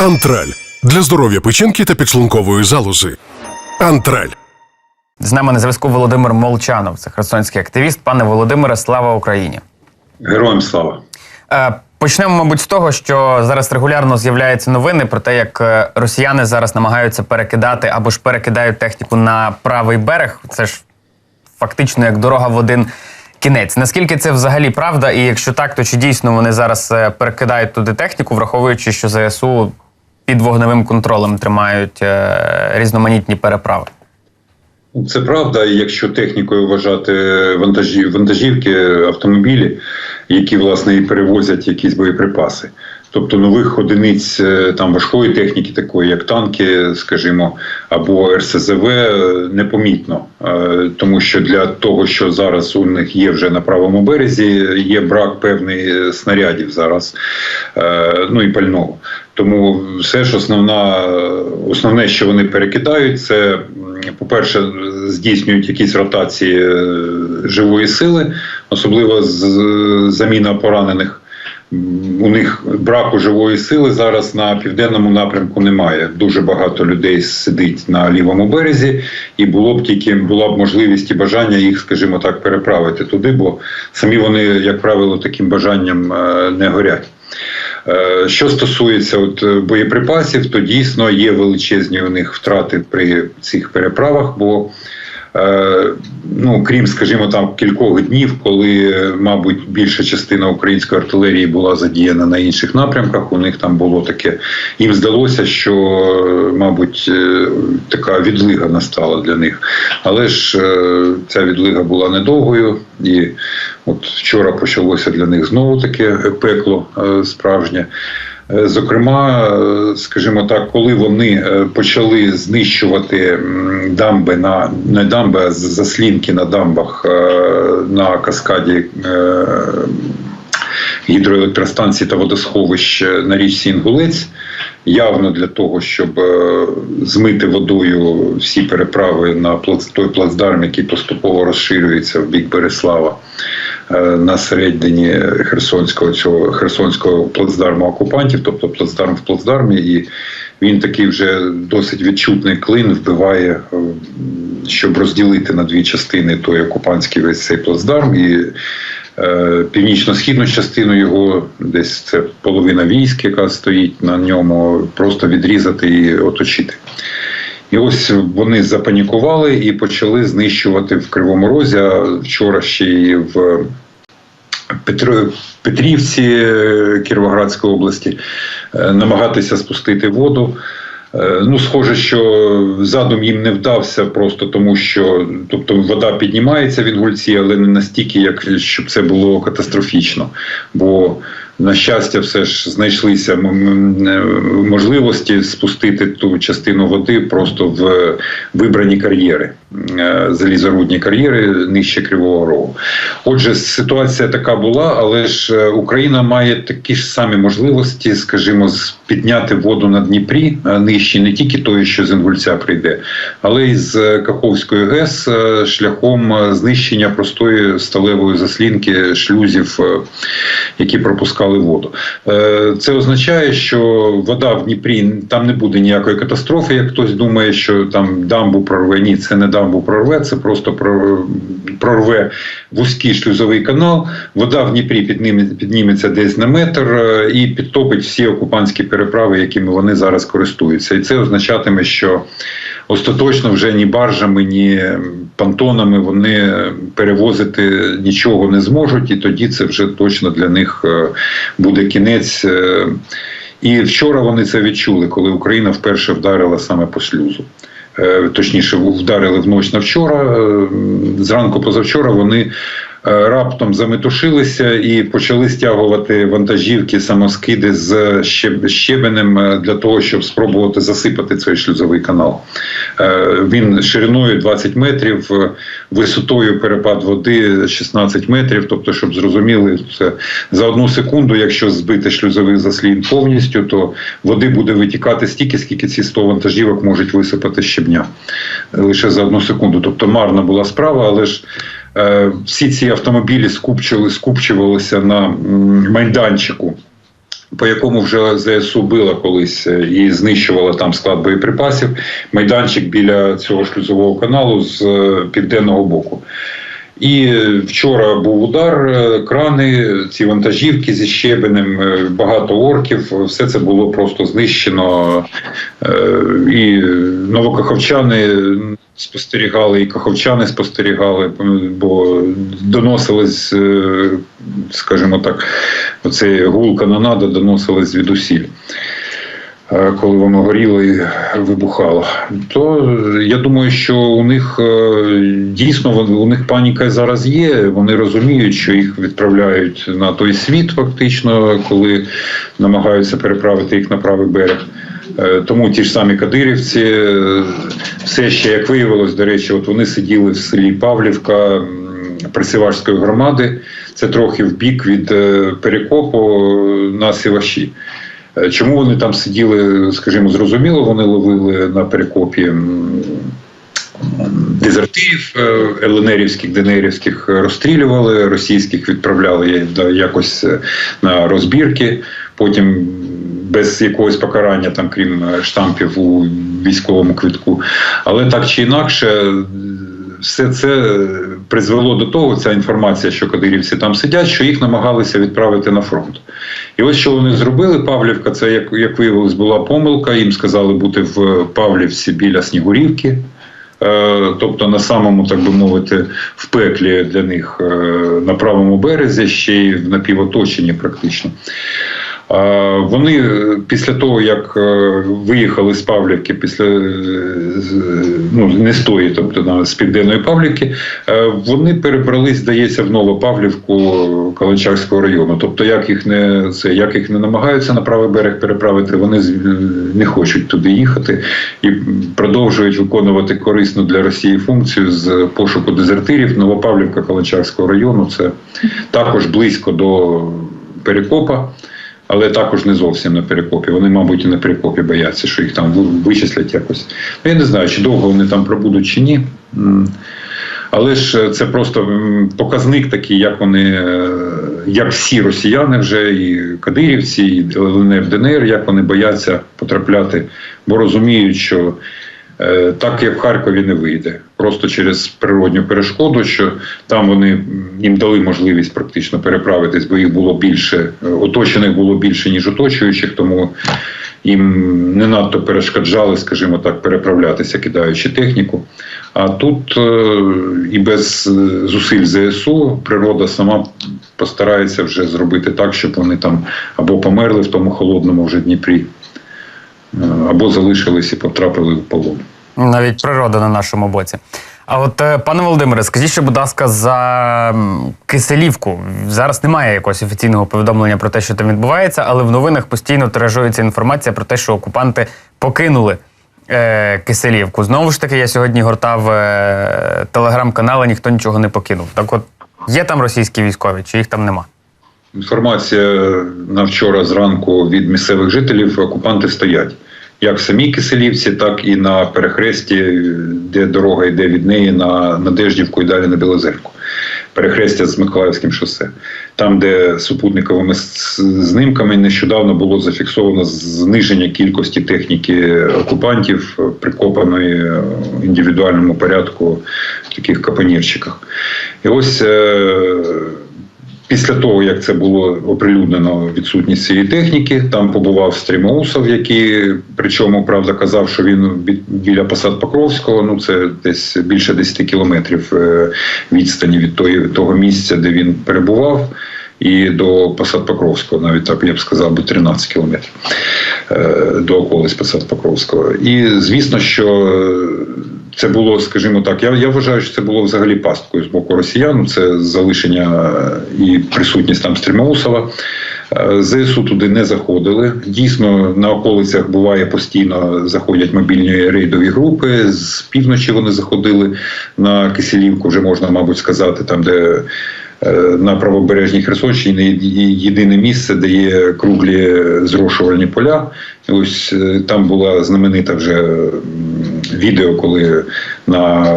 Антраль для здоров'я печінки та підшлункової залози. Антраль. З нами на зв'язку Володимир Молчанов, це херсонський активіст. Пане Володимире, слава Україні. Героям слава. Е, Почнемо, мабуть, з того, що зараз регулярно з'являються новини про те, як е, росіяни зараз намагаються перекидати або ж перекидають техніку на правий берег. Це ж фактично як дорога в один кінець. Наскільки це взагалі правда? І якщо так, то чи дійсно вони зараз е, перекидають туди техніку, враховуючи, що ЗСУ під вогневим контролем тримають е, різноманітні переправи? Це правда, якщо технікою вважати вантажі, вантажівки, автомобілі, які власне і перевозять якісь боєприпаси. Тобто нових одиниць е, там важкої техніки, такої як танки, скажімо, або РСЗВ, е, непомітно, тому що для того, що зараз у них є вже на правому березі, є брак певний снарядів зараз, ну і пального. Тому все ж основна, основне, що вони перекидають, це по-перше, здійснюють якісь ротації е, живої сили, особливо з заміна поранених. У них браку живої сили зараз на південному напрямку немає. Дуже багато людей сидить на лівому березі, і було б тільки була б можливість і бажання їх, скажімо так, переправити туди, бо самі вони, як правило, таким бажанням е, не горять. Е, Що стосується от е, боєприпасів, то дійсно є величезні у них втрати при цих переправах, бо ну, крім, скажімо, там кількох днів, коли, е, мабуть, більша частина української артилерії була задіяна на інших напрямках, у них там було таке. Їм здалося, що, е, мабуть, е, така відлига настала для них. Але ж е, ця відлига була недовгою, і от вчора почалося для них знову таке пекло е, справжнє. Е, Зокрема, е, скажімо так, коли вони е, почали знищувати дамби на не дамби, а заслінки на дамбах на каскаді гідроелектростанцій та водосховищ на річці Інгулець, явно для того, щоб змити водою всі переправи на той плацдарм, який поступово розширюється в бік Береслава на середині Херсонського цього Херсонського плацдарму окупантів, тобто плацдарм в плацдармі, і він такий вже досить відчутний клин вбиває, е, щоб розділити на дві частини той окупантський весь цей плацдарм і. е, Північно-східну частину його, десь це половина військ, яка стоїть на ньому, просто відрізати і оточити. І ось вони запанікували і почали знищувати в Кривому Розі. а Вчора ще й в Петрівці Кіровоградської області е, намагатися спустити воду. Е, Ну, схоже, що задум їм не вдався просто тому, що тобто вода піднімається в Інгульці, але не настільки, як щоб це було катастрофічно. Бо на щастя, все ж знайшлися можливості спустити ту частину води просто в вибрані кар'єри, е, залізорудні кар'єри нижче Кривого Рогу. Отже, ситуація така була, але ж е, Україна має такі ж самі можливості, скажімо, з- підняти воду на Дніпрі е, нижче, не тільки тої, що з Інгульця прийде, але й з е, Каховської ГЕС е, шляхом знищення простої сталевої заслінки шлюзів, які пропускали воду. Це означає, що вода в Дніпрі там не буде ніякої катастрофи. Як хтось думає, що там дамбу прорве. Ні, це не дамбу прорве, це просто прорве вузький шлюзовий канал. Вода в Дніпрі підніметься десь на метр і підтопить всі окупантські переправи, якими вони зараз користуються. І це означатиме, що остаточно вже ні баржами, ні понтонами вони перевозити нічого не зможуть, і тоді це вже точно для них е, буде кінець. е, І вчора вони це відчули, коли Україна вперше вдарила саме по шлюзу. Е, Точніше, вдарили в ніч на вчора. Зранку позавчора вони раптом заметушилися і почали стягувати вантажівки, самоскиди з щебенем е, для того, щоб спробувати засипати цей шлюзовий канал. Е, Він шириною 20 метрів, е, висотою перепад води 16 метрів. Тобто, щоб зрозуміли, це за одну секунду, якщо збити шлюзовий заслін повністю, то води буде витікати стільки, скільки ці 100 вантажівок можуть висипати щебня лише за одну секунду. Тобто марна була справа, але ж. Е, Всі ці автомобілі скупчили, скупчувалися на майданчику по якому вже ЗСУ била колись е, і знищувала там склад боєприпасів. Майданчик біля цього шлюзового каналу з е, південного боку. І вчора був удар, е, крани, ці вантажівки зі щебенем, е, багато орків. Все це було просто знищено. Е, І новокаховчани спостерігали, і каховчани спостерігали, бо доносились, скажімо так, оцей гул канонада доносились звідусіль. Е, Коли воно горіло і вибухало, то я думаю, що у них е, дійсно у них паніка зараз є. Вони розуміють, що їх відправляють на той світ, фактично, коли намагаються переправити їх на правий берег. Е, Тому ті ж самі кадирівці, все ще як виявилось, до речі, от вони сиділи в селі Павлівка Присівашської громади. Це трохи в бік від перекопу на Сіваші. Е, Чому вони там сиділи, скажімо, зрозуміло, вони ловили на перекопі дезертирів е, ЛНРівських, ДНРівських розстрілювали, російських відправляли якось е, на розбірки, потім без якогось покарання, там, крім штампів у військовому квитку. Але так чи інакше, все це призвело до того, ця інформація, що кадирівці там сидять, що їх намагалися відправити на фронт. І ось що вони зробили. Павлівка, це як, як виявилось, була помилка. Їм сказали бути в Павлівці біля Снігурівки. Е, Тобто на самому, так би мовити, в пеклі для них е, на правому березі, ще й в напівоточенні практично. Вони е, після того, як е, виїхали з Павлівки, після е, ну, не з тої, тобто на з південної Павлівки, вони перебрались, здається, в Новопавлівку Калачарського району. Тобто, як їх не це, як їх не намагаються на правий берег переправити, вони не хочуть туди їхати і продовжують виконувати корисну для Росії функцію з пошуку дезертирів. Новопавлівка Калачарського району це також близько до Перекопа. Але також не зовсім на перекопі. Вони, мабуть, і на перекопі бояться, що їх там вичислять якось. Ну, я не знаю, чи довго вони там пробудуть чи ні. Але ж е, це просто показник такий, як вони, е, як всі росіяни вже, і кадирівці, і ЛНР, ДНР, як вони бояться потрапляти, бо розуміють, що так як в Харкові не вийде. Просто через природню перешкоду, що там вони їм дали можливість практично переправитись, бо їх було більше, е, оточених було більше, ніж оточуючих, тому їм не надто перешкоджали, скажімо так, переправлятися, кидаючи техніку. А тут е, і без е, зусиль ЗСУ природа сама постарається вже зробити так, щоб вони там або померли в тому холодному вже Дніпрі, е, або залишились і потрапили в полон. Навіть природа на нашому боці. А от, е, пане Володимире, скажіть, ще, будь ласка, за Киселівку. Зараз немає якогось офіційного повідомлення про те, що там відбувається, але в новинах постійно тиражується інформація про те, що окупанти покинули е, Киселівку. Знову ж таки, я сьогодні гортав е, телеграм-канали, ніхто нічого не покинув. Так от, є там російські військові, чи їх там нема? Інформація на вчора зранку від місцевих жителів окупанти стоять. Як в самій Киселівці, так і на перехресті, де дорога йде від неї на Надеждівку і далі на Білозерку. Перехрестя з Миколаївським шосе. Там, де супутниковими знімками нещодавно було зафіксовано зниження кількості техніки окупантів, прикопаної в індивідуальному порядку в таких капонірчиках. І ось е, Після того, як це було оприлюднено відсутність цієї техніки, там побував Стрімоусов, який причому правда казав, що він біля посад Покровського. Ну це десь більше 10 кілометрів е, відстані від тої, того місця, де він перебував, і до посад Покровського, навіть так я б сказав, би 13 кілометрів е, до околиць посад Покровського. І звісно, що е, це було, скажімо так, я, я вважаю, що це було взагалі пасткою з боку росіян. Це залишення е, і присутність там Стрімоусова. Е, ЗСУ туди не заходили. Дійсно, на околицях буває постійно заходять мобільні рейдові групи. З півночі вони заходили на Киселівку, вже можна, мабуть, сказати, там, де е, на правобережній Херсонщині єдине місце, де є круглі зрошувальні поля. Ось там була знаменита вже відео, коли на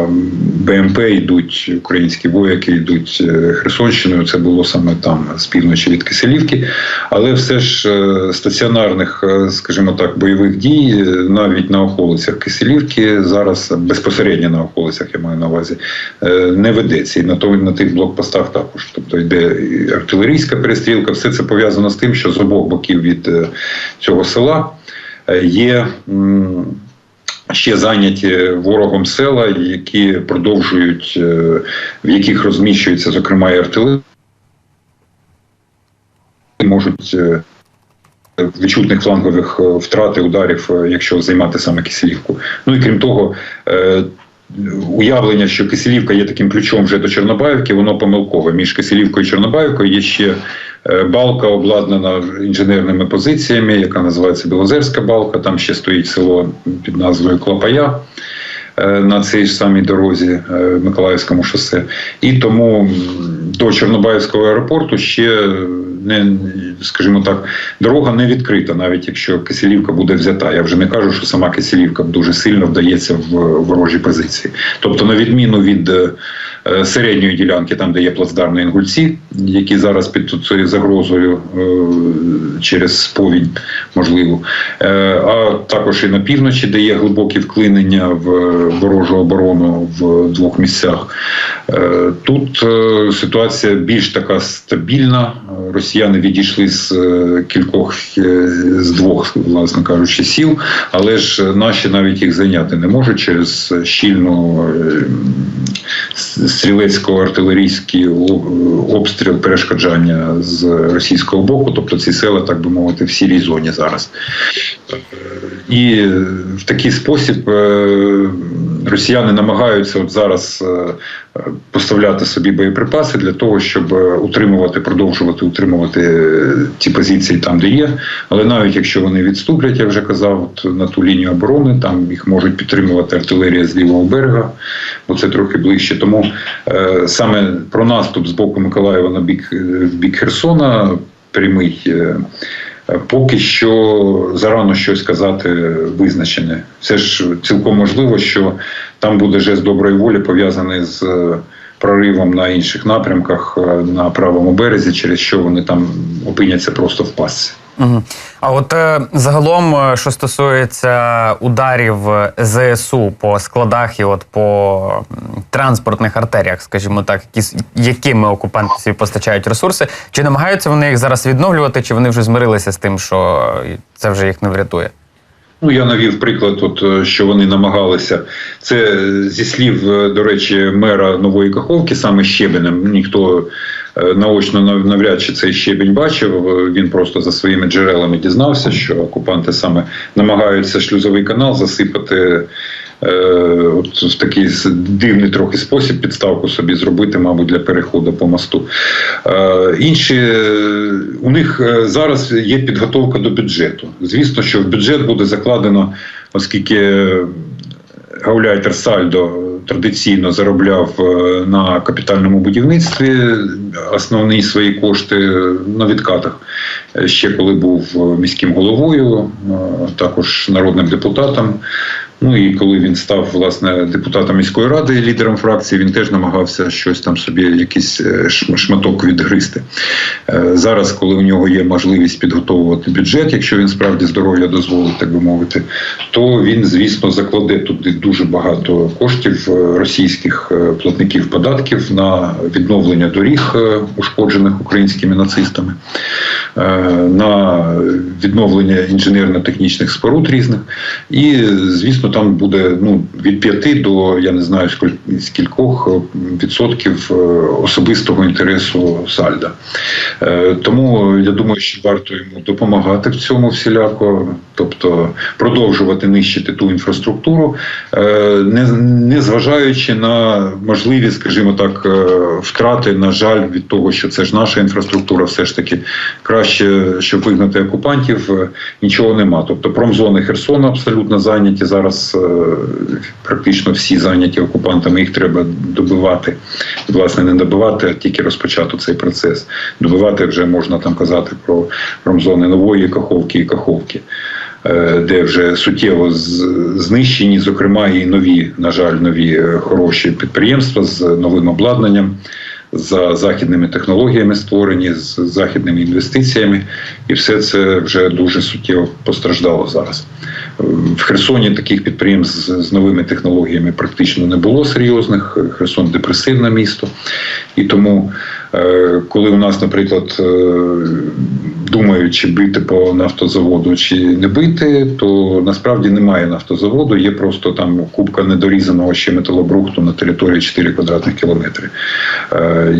БМП йдуть українські вояки, йдуть е, Херсонщиною. Це було саме там з півночі від Киселівки. Але все ж е, стаціонарних, е, скажімо так, бойових дій навіть на околицях Киселівки зараз безпосередньо на околицях, я маю на увазі, не ведеться. І на то на тих блокпостах також. Тобто йде артилерійська перестрілка. Все це пов'язано з тим, що з обох боків від цього села є. Ще зайняті ворогом села, які продовжують, е, в яких розміщується, зокрема, і артилерія, можуть е, відчутних флангових е, втрати ударів, якщо займати саме Киселівку. Ну і крім того, уявлення, що Киселівка є таким ключом вже до Чорнобаївки, воно помилкове. Між Киселівкою і Чорнобаївкою є ще е, балка, обладнана інженерними позиціями, яка називається Білозерська балка. Там ще стоїть село під назвою Клапая. Е, На цій самій дорозі е, Миколаївському шосе, і тому до Чорнобаївського аеропорту ще не скажімо так, дорога не відкрита, навіть якщо Киселівка буде взята. Я вже не кажу, що сама Киселівка дуже сильно вдається в ворожі позиції. Тобто, на відміну від е, е, середньої ділянки, там де є плацдарми інгульці, які зараз під цією загрозою е, через повінь, можливо, Е, а також і на півночі, де є глибокі вклинення в ворожу оборону в двох місцях. Е, Тут е, ситуація більш така стабільна. Росіяни відійшли з е, кількох е, з двох, власне кажучи, сіл, але ж наші навіть їх зайняти не можуть через щільну е, стрілецько-артилерійський обстріл перешкоджання з російського боку, тобто ці села, так би мовити, в сірій зоні зараз. І в такий спосіб е, росіяни намагаються от зараз е, поставляти собі боєприпаси для того, щоб е, утримувати, продовжувати утримувати е, ті позиції там, де є. Але навіть якщо вони відступлять, я вже казав, от на ту лінію оборони, там їх можуть підтримувати артилерія з лівого берега, бо це трохи ближче. Тому е, саме про наступ з боку Миколаєва на бік, е, бік Херсона прямий. е, Поки що зарано щось казати визначене. Це ж цілком можливо, що там буде жест доброї волі пов'язаний з е, проривом на інших напрямках е, на правому березі, через що вони там опиняться просто в пастці. А от е, загалом, е, що стосується ударів е, ЗСУ по складах і от по транспортних артеріях, скажімо так, які, якими окупанти постачають ресурси, чи намагаються вони їх зараз відновлювати, чи вони вже змирилися з тим, що це вже їх не врятує? Ну, я навів приклад, от що вони намагалися. Це зі слів, до речі, мера нової Каховки, саме щебенем. Ніхто наочно навряд чи цей щебень бачив. Е, Він просто за своїми джерелами дізнався, що окупанти саме намагаються шлюзовий канал засипати. е, От в такий дивний трохи спосіб підставку собі зробити, мабуть, для переходу по мосту. Е, Інші е, у них е, зараз є підготовка до бюджету. Звісно, що в бюджет буде закладено, оскільки гауляйтер Сальдо традиційно заробляв е, на капітальному будівництві основні свої кошти на відкатах. Е, Ще коли був е, міським головою, е, також народним депутатом. Ну і коли він став власне депутатом міської ради, лідером фракції, він теж намагався щось там собі, якийсь е, шматок відгризти. Е, Зараз, коли у нього є можливість підготовувати бюджет, якщо він справді здоров'я дозволить, так би мовити, то він, звісно, закладе туди дуже багато коштів е, російських платників податків на відновлення доріг, ушкоджених українськими нацистами, на відновлення інженерно-технічних споруд різних. І, звісно, там буде ну, від 5 до я не знаю скількох е, відсотків е, особистого інтересу Сальда. Е, Тому я думаю, що варто йому допомагати в цьому всіляко, тобто продовжувати нищити ту інфраструктуру, не, не зважаючи на можливі, скажімо так, втрати, на жаль, від того, що це ж наша інфраструктура, все ж таки краще, щоб вигнати окупантів, нічого нема. Тобто промзони Херсона абсолютно зайняті зараз, е, практично всі зайняті окупантами. Їх треба добивати. Власне, не добивати, а тільки розпочати цей процес. Добивати вже можна там казати про промзони нової Каховки і Каховки. е, де вже суттєво знищені, зокрема, і нові, на жаль, нові е, хороші підприємства з новим обладнанням. За західними технологіями створені, з західними інвестиціями, і все це вже дуже суттєво постраждало зараз. В Херсоні таких підприємств з, новими технологіями практично не було серйозних. Херсон депресивне місто. І тому, е, коли у нас, наприклад, е, думають, чи бити по нафтозаводу, чи не бити, то насправді немає нафтозаводу, є просто там кубка недорізаного ще металобрухту на території 4 квадратних кілометри. Е,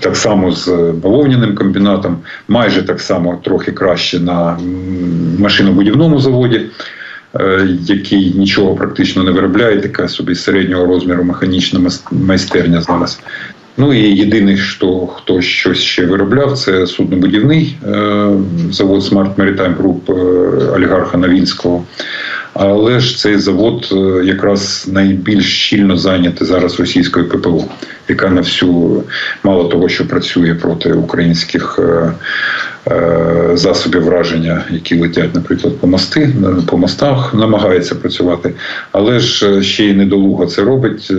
Так само з бавовняним комбінатом, майже так само трохи краще на машинобудівному заводі який нічого практично не виробляє, така собі середнього розміру механічна майстерня зараз. Ну і єдиний, хто, хто щось ще виробляв, це суднобудівний е, завод Smart Maritime Group е, олігарха Новінського. Але ж цей завод е, якраз найбільш щільно зайнятий зараз російською ППО, яка на всю мало того, що працює проти українських засобів враження, які летять, наприклад, по мости, по мостах, намагається працювати. Але ж ще й недолуга це робить.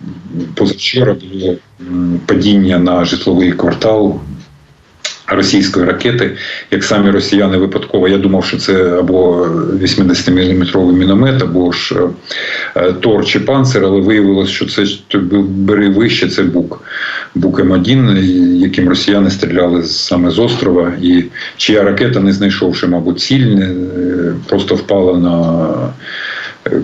Е, Позавчора було падіння на житловий квартал російської ракети, як самі росіяни випадково. Я думав, що це або 80-мм міномет, або ж е, Тор чи панцир, але виявилось, що це бери вище, це бук. Бук М1, яким росіяни стріляли саме з острова, і чия ракета, не знайшовши, мабуть, ціль, просто впала на е,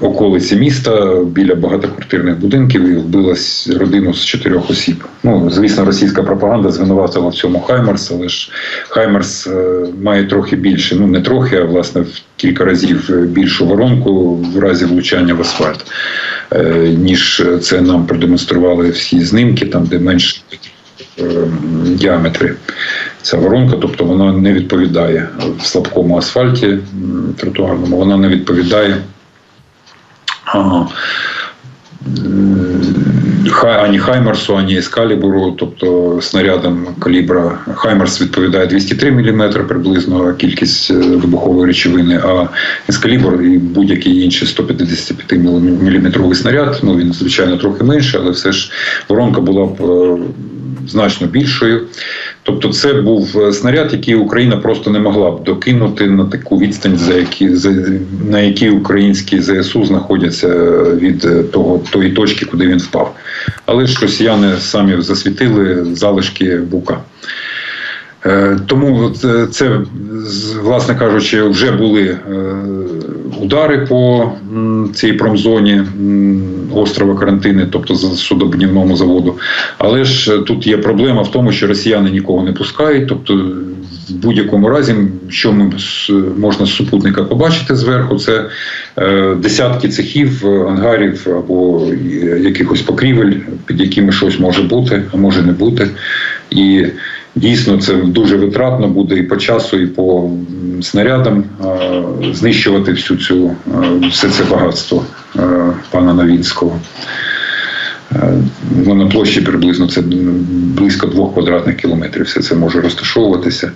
околиці міста біля багатоквартирних будинків і вбила родину з чотирьох осіб. Ну, звісно, російська пропаганда звинуватила в цьому Хаймарс, але ж Хаймарс е, має трохи більше, ну не трохи, а власне в кілька разів більшу воронку в разі влучання в асфальт, е, ніж це нам продемонстрували всі знімки, там де менш е, діаметри. Ця воронка, тобто вона не відповідає в слабкому асфальті тротуарному, вона не відповідає Хай- ані Хаймарсу, ані Ескалібуру, тобто снарядам калібра Хаймарс відповідає 203 мм приблизно кількість е, вибухової речовини, а Ескалібур і будь-який інший 155 мм снаряд, ну він звичайно трохи менше, але все ж воронка була б е, значно більшою. Тобто, це був е, снаряд, який Україна просто не могла б докинути на таку відстань, за які за на якій українські ЗСУ знаходяться від е, того тої точки, куди він впав. Але ж росіяни самі засвітили залишки бука. Е, Тому е, це, власне кажучи, вже були е, удари по цій промзоні острова Карантини, тобто судобудівному заводу. Але ж тут є проблема в тому, що росіяни нікого не пускають. Тобто, в будь-якому разі, що ми можна з супутника побачити зверху, це десятки цехів, ангарів або якихось покрівель, під якими щось може бути, а може не бути. І Дійсно, це дуже витратно буде і по часу, і по снарядам е, знищувати всю цю е, все це багатство е, пана Новінського. Ну, на площі приблизно це близько двох квадратних кілометрів. Все це може розташовуватися.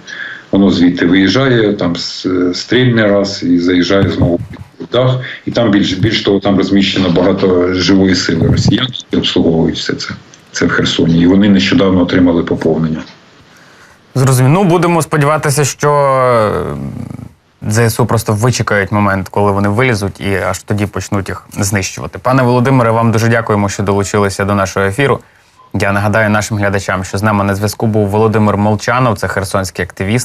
Воно звідти виїжджає, там стрільне раз і заїжджає знову в дах. І там більш, більш того, там розміщено багато живої сили росіян, які обслуговують все це. Це в Херсоні. І вони нещодавно отримали поповнення. Зрозуміло. Ну, будемо сподіватися, що е, ЗСУ просто вичекають момент, коли вони вилізуть, і аж тоді почнуть їх знищувати. Пане Володимире, вам дуже дякуємо, що долучилися до нашого ефіру. Я нагадаю нашим глядачам, що з нами на зв'язку був Володимир Молчанов, це херсонський активіст.